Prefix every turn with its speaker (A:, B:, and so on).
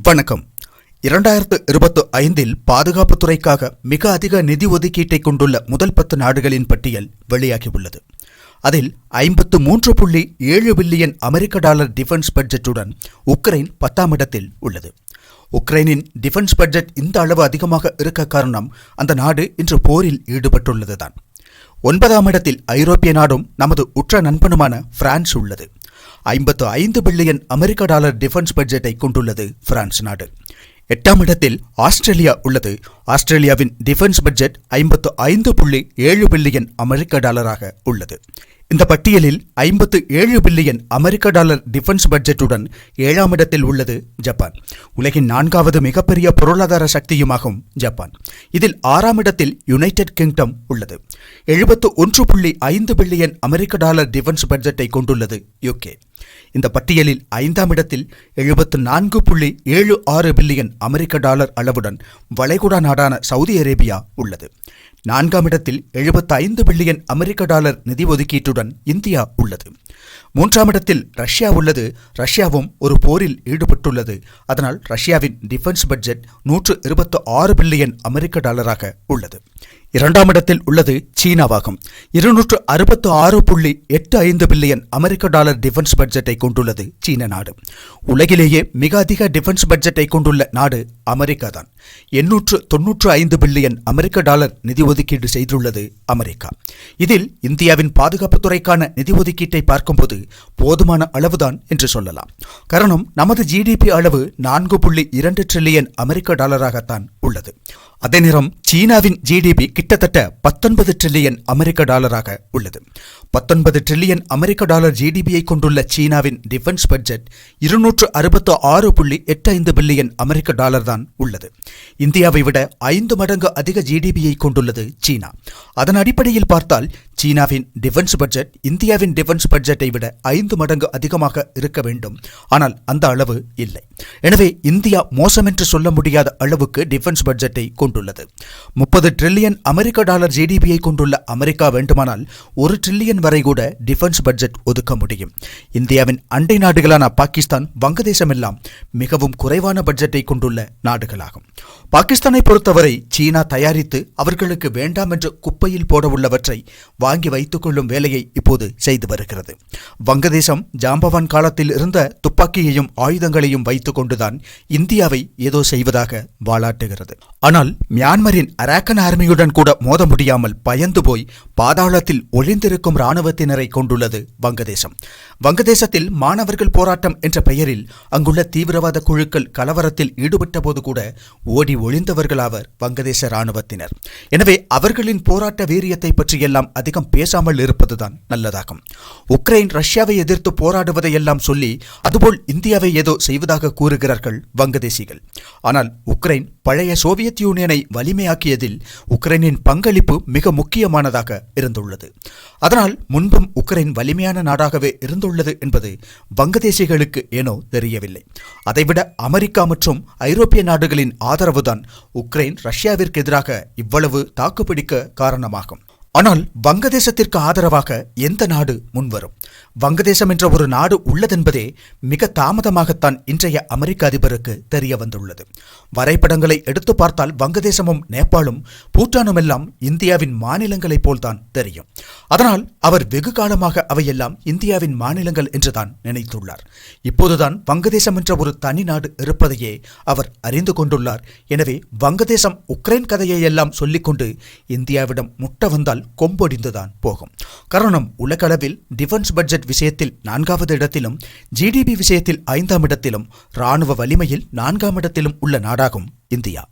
A: வணக்கம். இரண்டாயிரத்து இருபத்து ஐந்தில் பாதுகாப்புத்துறைக்காக மிக அதிக நிதி ஒதுக்கீட்டை கொண்டுள்ள முதல் பத்து நாடுகளின் பட்டியல் வெளியாகியுள்ளது. அதில் ஐம்பத்து மூன்று புள்ளி ஏழு பில்லியன் அமெரிக்க டாலர் டிஃபென்ஸ் பட்ஜெட்டுடன் உக்ரைன் பத்தாம் இடத்தில் உள்ளது. உக்ரைனின் டிஃபென்ஸ் பட்ஜெட் இந்த அளவு அதிகமாக இருக்க காரணம் அந்த நாடு இன்று போரில் ஈடுபட்டுள்ளதுதான். ஒன்பதாம் இடத்தில் ஐரோப்பிய நாடும் நமது உற்ற நண்பனுமான பிரான்ஸ் உள்ளது. ஐம்பத்து ஐந்து பில்லியன் அமெரிக்க டாலர் டிஃபென்ஸ் பட்ஜெட்டை கொண்டுள்ளது பிரான்ஸ் நாடு. எட்டாம் இடத்தில் ஆஸ்திரேலியா உள்ளது. ஆஸ்திரேலியாவின் டிஃபென்ஸ் பட்ஜெட் ஐம்பத்து ஐந்து புள்ளி ஏழு பில்லியன் அமெரிக்க டாலராக உள்ளது. இந்த பட்டியலில் ஐம்பத்து ஏழு பில்லியன் அமெரிக்க டாலர் டிஃபென்ஸ் பட்ஜெட்டுடன் ஏழாம் இடத்தில் உள்ளது ஜப்பான். உலகின் நான்காவது மிகப்பெரிய பொருளாதார சக்தியுமாகும் ஜப்பான். இதில் ஆறாம் இடத்தில் யுனைடெட் கிங்டம் உள்ளது. எழுபத்து ஒன்று புள்ளி ஐந்து பில்லியன் அமெரிக்க டாலர் டிஃபென்ஸ் பட்ஜெட்டை கொண்டுள்ளது யுகே. இந்த பட்டியலில் ஐந்தாம் இடத்தில் எழுபத்து நான்கு புள்ளி ஏழு ஆறு பில்லியன் அமெரிக்க டாலர் அளவுடன் வளைகுடா நாடான சவுதி அரேபியா உள்ளது. நான்காம் இடத்தில் எழுபத்து ஐந்து பில்லியன் அமெரிக்க டாலர் நிதி ஒதுக்கீட்டுடன் இந்தியா உள்ளது. மூன்றாம் இடத்தில் ரஷ்யா உள்ளது. ரஷ்யாவும் ஒரு போரில் ஈடுபட்டுள்ளது. அதனால் ரஷ்யாவின் டிஃபென்ஸ் பட்ஜெட் நூற்று இருபத்து ஆறு பில்லியன் அமெரிக்க டாலராக உள்ளது. இரண்டாம் இடத்தில் உள்ளது சீனாவாகும். இருநூற்று அறுபத்து ஆறு புள்ளி எட்டு ஐந்து பில்லியன் அமெரிக்க டாலர் டிஃபென்ஸ் பட்ஜெட்டை கொண்டுள்ளது சீன நாடு. உலகிலேயே மிக அதிக டிஃபென்ஸ் பட்ஜெட்டை கொண்டுள்ள நாடு அமெரிக்கா தான் எண்ணூற்று தொன்னூற்று ஐந்து பில்லியன் அமெரிக்க டாலர் நிதி ஒதுக்கீடு செய்துள்ளது அமெரிக்கா. இதில் இந்தியாவின் பாதுகாப்புத்துறைக்கான நிதி ஒதுக்கீட்டை பார்க்கும்போது போதுமான அளவுதான் என்று சொல்லலாம். காரணம் நமது ஜிடிபி அளவு நான்கு புள்ளி இரண்டு ட்ரில்லியன் அமெரிக்க டாலராகத்தான் உள்ளது. அதே நேரம் சீனாவின் ஜிடிபி கிட்டத்தட்ட பத்தொன்பது ட்ரில்லியன் அமெரிக்க டாலராக உள்ளது. பத்தொன்பது ட்ரில்லியன் அமெரிக்க டாலர் ஜிடிபியை கொண்டுள்ள சீனாவின் டிஃபென்ஸ் பட்ஜெட் இருநூற்று அறுபத்து ஆறு புள்ளி எட்டு ஐந்து பில்லியன் அமெரிக்க டாலர் தான் உள்ளது. இந்தியாவை விட ஐந்து மடங்கு அதிக ஜிடிபியை கொண்டுள்ளது சீனா. அதன் அடிப்படையில் பார்த்தால் சீனாவின் டிஃபென்ஸ் பட்ஜெட் இந்தியாவின் டிஃபென்ஸ் பட்ஜெட்டை விட ஐந்து மடங்கு அதிகமாக இருக்க வேண்டும். ஆனால் அந்த அளவு இல்லை. எனவே இந்தியா மோசமென்று சொல்ல முடியாத அளவுக்கு டிஃபென்ஸ் பட்ஜெட்டை கொண்டுள்ளது. முப்பது ட்ரில்லியன் அமெரிக்க டாலர் ஜிடிபியை கொண்டுள்ள அமெரிக்கா வேண்டுமானால் ஒரு ட்ரில்லியன் வரை கூட டிஃபென்ஸ் பட்ஜெட் ஒதுக்க முடியும். இந்தியாவின் அண்டை நாடுகளான பாகிஸ்தான் வங்கதேசம் எல்லாம் மிகவும் குறைவான பட்ஜெட்டை கொண்டுள்ள நாடுகளாகும். பாகிஸ்தானை பொறுத்தவரை சீனா தயாரித்து அவர்களுக்கு வேண்டாம் என்று குப்பையில் போட உள்ளவற்றை வாங்கி வைத்துக் கொள்ளும் வேலையை இப்போது செய்து வருகிறது. வங்கதேசம் ஜாம்பவான் காலத்தில் இருந்த துப்பாக்கியையும் ஆயுதங்களையும் வைத்துக் கொண்டுதான் இந்தியாவை ஏதோ செய்வதாக வாளாட்டுகிறது ஆனால் மியான்மரின் அராக்கன் ஆர்மியுடன் கூட மோத முடியாமல் பயந்து போய் பாதாளத்தில் ஒளிந்திருக்கும் இராணுவத்தினரை கொண்டுள்ளது வங்கதேசம். வங்கதேசத்தில் மாணவர்கள் போராட்டம் என்ற பெயரில் அங்குள்ள தீவிரவாத குழுக்கள் கலவரத்தில் ஈடுபட்ட போது கூட ஓடி ஒளிந்தவர்களாவர் வங்கதேச இராணுவத்தினர். எனவே அவர்களின் போராட்ட வீரியத்தை பற்றியெல்லாம் அதிகம் பேசாமல் இருப்பதுதான் நல்லதாகும். உக்ரைன் ரஷ்யாவை எதிர்த்து போராடுவதையெல்லாம் சொல்லி அதுபோல் இந்தியாவை ஏதோ செய்வதாக கூறுகிறார்கள் வங்கதேசிகள். ஆனால் உக்ரைன் பழைய சோவியத் யூனியனை வலிமையாக்கியதில் உக்ரைனின் பங்களிப்பு மிக முக்கியமானதாக இருந்துள்ளது. அதனால் முன்பும் உக்ரைன் வலிமையான நாடாகவே இருந்துள்ளது என்பது வங்கதேசிகளுக்கு ஏனோ தெரியவில்லை. அதைவிட அமெரிக்கா மற்றும் ஐரோப்பிய நாடுகளின் ஆதரவுதான் உக்ரைன் ரஷ்யாவிற்கு எதிராக இவ்வளவு தாக்குப்பிடிக்க காரணமாகும். ஆனால் வங்கதேசத்திற்கு ஆதரவாக எந்த நாடு முன்வரும்? வங்கதேசம் என்ற ஒரு நாடு உள்ளதென்பதே மிக தாமதமாகத்தான் இன்றைய அமெரிக்க அதிபருக்கு தெரிய வந்துள்ளது. வரைபடங்களை எடுத்து பார்த்தால் வங்கதேசமும் நேபாளும் பூட்டானும் எல்லாம் இந்தியாவின் மாநிலங்களைப் போல்தான் தெரியும். அதனால் அவர் வெகு காலமாக அவையெல்லாம் இந்தியாவின் மாநிலங்கள் என்றுதான் நினைத்துள்ளார். இப்போதுதான் வங்கதேசம் என்ற ஒரு தனி நாடு இருப்பதையே அவர் அறிந்து கொண்டுள்ளார். எனவே வங்கதேசம் உக்ரைன் கதையை எல்லாம் சொல்லிக்கொண்டு இந்தியாவிடம் முட்ட வந்தால் கொம்பொடிந்துதான் போகும். காரணம் உலகளவில் டிஃபென்ஸ் பட்ஜெட் விஷயத்தில் நான்காவது இடத்திலும் ஜிடிபி விஷயத்தில் ஐந்தாம் இடத்திலும் ராணுவ வலிமையில் நான்காம் இடத்திலும் உள்ள நாடாகும் இந்தியா.